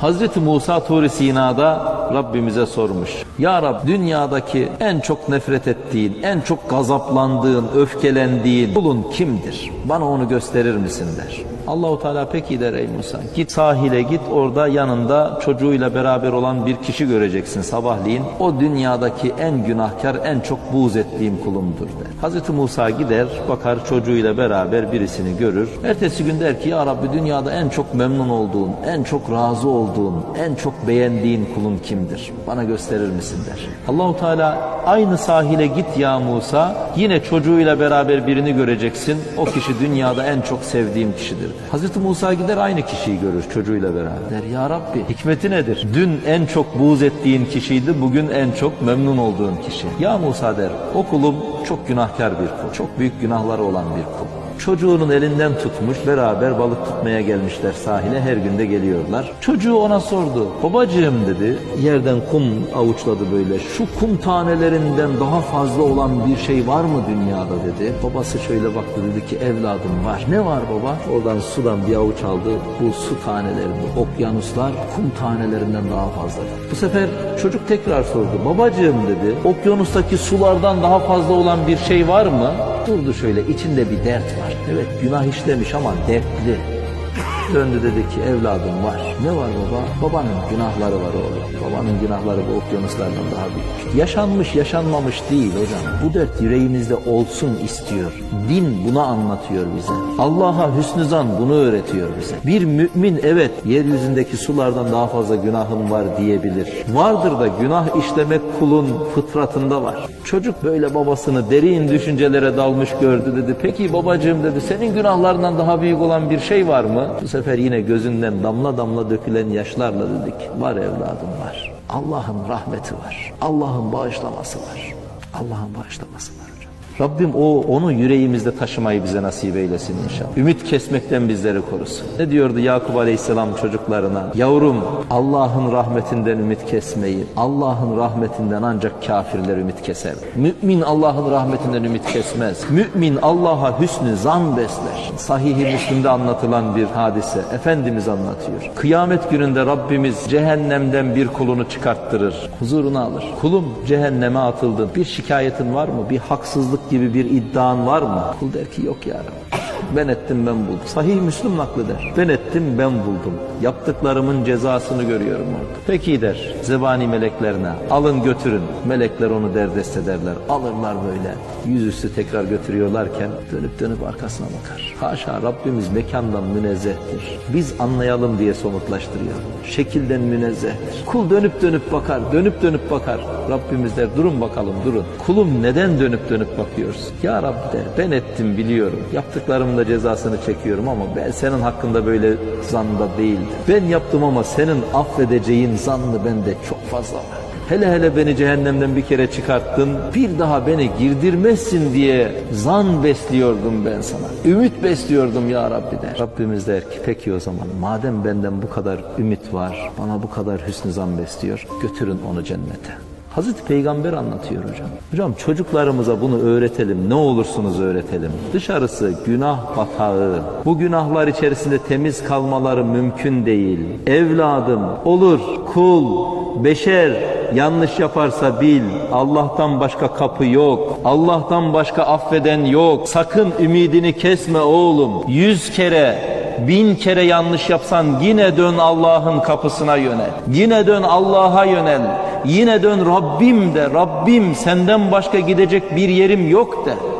Hazreti Musa Tur Sina'da Rabbimize sormuş. Ya Rab dünyadaki en çok nefret ettiğin, en çok gazaplandığın, öfkelendiğin kulun kimdir? Bana onu gösterir misin der. Allahu Teala peki der ey Musa. Git sahile git orada yanında çocuğuyla beraber olan bir kişi göreceksin sabahleyin. O dünyadaki en günahkar, en çok buğz ettiğim kulumdur der. Hazreti Musa gider bakar çocuğuyla beraber birisini görür. Ertesi gün der ki ya Rabbi dünyada en çok memnun olduğun, en çok razı olduğun, en çok beğendiğin kulun kimdir? Bana gösterir misin der. Allahu Teala aynı sahile git ya Musa. Yine çocuğuyla beraber birini göreceksin. O kişi dünyada en çok sevdiğim kişidir. Hazreti Musa gider aynı kişiyi görür çocuğuyla beraber. Der ya Rabbi hikmeti nedir? Dün en çok buğz ettiğin kişiydi. Bugün en çok memnun olduğun kişi. Ya Musa der o kulum çok günahkar bir kul. Çok büyük günahları olan bir kul. Çocuğunun elinden tutmuş beraber balık tutmaya gelmişler sahile her günde geliyorlar. Çocuğu ona sordu. Babacığım dedi yerden kum avuçladı böyle. Şu kum tanelerinden daha fazla olan bir şey var mı dünyada dedi. Babası şöyle baktı dedi ki evladım var. Ne var baba? Oradan sudan bir avuç aldı. Bu su tanelerinde okyanuslar kum tanelerinden daha fazla. Bu sefer çocuk tekrar sordu. Babacığım dedi okyanustaki sulardan daha fazla olan bir şey var mı? Durdu şöyle içinde bir dert var. Evet günah işlemiş ama dertli. Döndü dedi ki evladım var. Ne var baba? Babanın günahları var oğlum. Babanın günahları bu okyanuslardan daha büyük. Yaşanmış yaşanmamış değil hocam. Bu dert yüreğimizde olsun istiyor. Din bunu anlatıyor bize. Allah'a hüsnü zan bunu öğretiyor bize. Bir mümin evet yeryüzündeki sulardan daha fazla günahım var diyebilir. Vardır da günah işlemek kulun fıtratında var. Çocuk böyle babasını derin düşüncelere dalmış gördü dedi. Peki babacığım dedi senin günahlarından daha büyük olan bir şey var mı? Sefer yine gözünden damla damla dökülen yaşlarla dedik. Var evladım var. Allah'ın rahmeti var. Allah'ın bağışlaması var. Allah'ın bağışlaması var. Rabbim o onu yüreğimizde taşımayı bize nasip eylesin inşallah. Ümit kesmekten bizleri korusun. Ne diyordu Yakup Aleyhisselam çocuklarına? Yavrum Allah'ın rahmetinden ümit kesmeyin. Allah'ın rahmetinden ancak kafirler ümit keser. Mümin Allah'ın rahmetinden ümit kesmez. Mümin Allah'a hüsnü zan besler. Sahih-i Müslim'de anlatılan bir hadise. Efendimiz anlatıyor. Kıyamet gününde Rabbimiz cehennemden bir kulunu çıkarttırır. Huzuruna alır. Kulum cehenneme atıldın. Bir şikayetin var mı? Bir haksızlık gibi bir iddian var mı? Kul der ki yok ya Rabbi. Ben ettim ben buldum. Sahih Müslüm nakleder. Ben ettim ben buldum. Yaptıklarımın cezasını görüyorum orada. Peki der zebani meleklerine alın götürün. Melekler onu derdest ederler. Alırlar böyle. Yüzüstü tekrar götürüyorlarken dönüp dönüp arkasına bakar. Haşa Rabbimiz mekandan münezzehtir. Biz anlayalım diye somutlaştırıyor. Şekilden münezzehtir. Kul dönüp dönüp bakar. Dönüp dönüp bakar. Rabbimiz der durun bakalım durun. Kulum neden dönüp dönüp bakıyorsun? Ya Rabbi der ben ettim biliyorum. Yaptıklarımın cezasını çekiyorum ama ben senin hakkında böyle zanda değildim. Ben yaptım ama senin affedeceğin zannı bende çok fazla var. Hele hele beni cehennemden bir kere çıkarttın, bir daha beni girdirmezsin diye zan besliyordum ben sana. Ümit besliyordum ya Rabbi der. Rabbimiz der ki peki o zaman madem benden bu kadar ümit var, bana bu kadar hüsnü zan besliyor, götürün onu cennete. Hazreti Peygamber anlatıyor hocam. Hocam çocuklarımıza bunu öğretelim. Ne olursunuz öğretelim. Dışarısı günah batağı. Bu günahlar içerisinde temiz kalmaları mümkün değil. Evladım olur, kul, beşer yanlış yaparsa bil. Allah'tan başka kapı yok. Allah'tan başka affeden yok. Sakın ümidini kesme oğlum. Yüz kere bin kere yanlış yapsan yine dön Allah'ın kapısına yönel. Yine dön Allah'a yönel. Yine dön Rabbim de Rabbim senden başka gidecek bir yerim yok de.